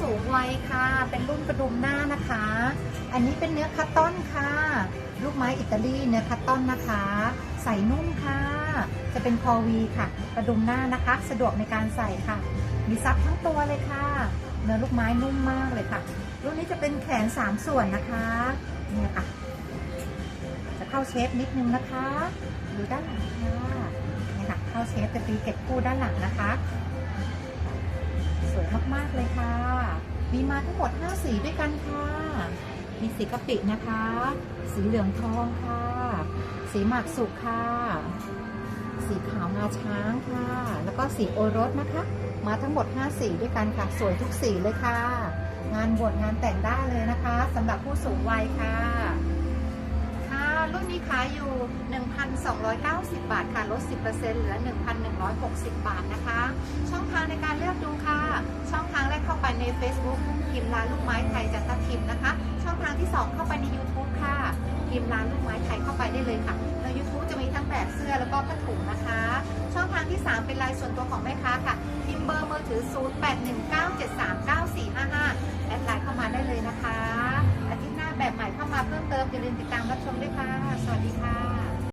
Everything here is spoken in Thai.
สูงวัยค่ะ เป็นรุ่นกระดุมหน้านะคะ อันนี้เป็นเนื้อคัตตอนค่ะ ลูกไม้อิตาลีเนื้อคัตตอนนะคะ ใส่นุ่มค่ะ จะเป็นคอวีค่ะ กระดุมหน้านะคะ สะดวกในการใส่ค่ะ มีซับทั้งตัวเลยค่ะ เนื้อลูกไม้นุ่มมากเลยค่ะ รุ่นนี้จะเป็นแขน 3 ส่วนนะคะ เนี่ยค่ะ จะเข้าเชฟนิดนึงนะคะดูด้านหลังค่ะเนี่ยค่ะ เข้าเชฟจะตีเก็บคู่ด้านหลังนะคะ สวยมากๆ มีมาทั้งหมด 5 สีด้วยกันค่ะ มีสีกะปินะคะ สีเหลืองทองค่ะ สีหมากสุกค่ะ สีขาวงาช้างค่ะ แล้วก็สีโอรสนะคะ มาทั้งหมด 5 สีด้วยกันค่ะ สวยทุกสีเลยค่ะ งานบวชงานแต่งได้เลยนะคะสำหรับผู้สูงวัยค่ะค่ะรุ่นนี้ขายอยู่ 1,290 บาทค่ะ ลด 10%เหลือ 1,160 บาทนะคะ ช่องทางใน ใน Facebook พิมพ์ร้านลูกไม้ไทยจันทพิมพ์นะคะ ช่องทางที่ 2 เข้าไปใน YouTube ค่ะพิมพ์ร้านลูกไม้ไทยเข้าไปได้เลยค่ะใน YouTube จะมีทั้งแบบเสื้อแล้วก็ผ้าถุงนะคะ ช่องทางที่ 3 เป็นลายส่วนตัวของแม่ค้าค่ะพิมพ์เบอร์มือถือ 0819739455 แอดไลน์เข้ามาได้เลยนะคะอาทิตย์หน้าแบบใหม่เข้ามาเพิ่มเติมอย่าลืมติดตามรับชมด้วยค่ะ สวัสดีค่ะ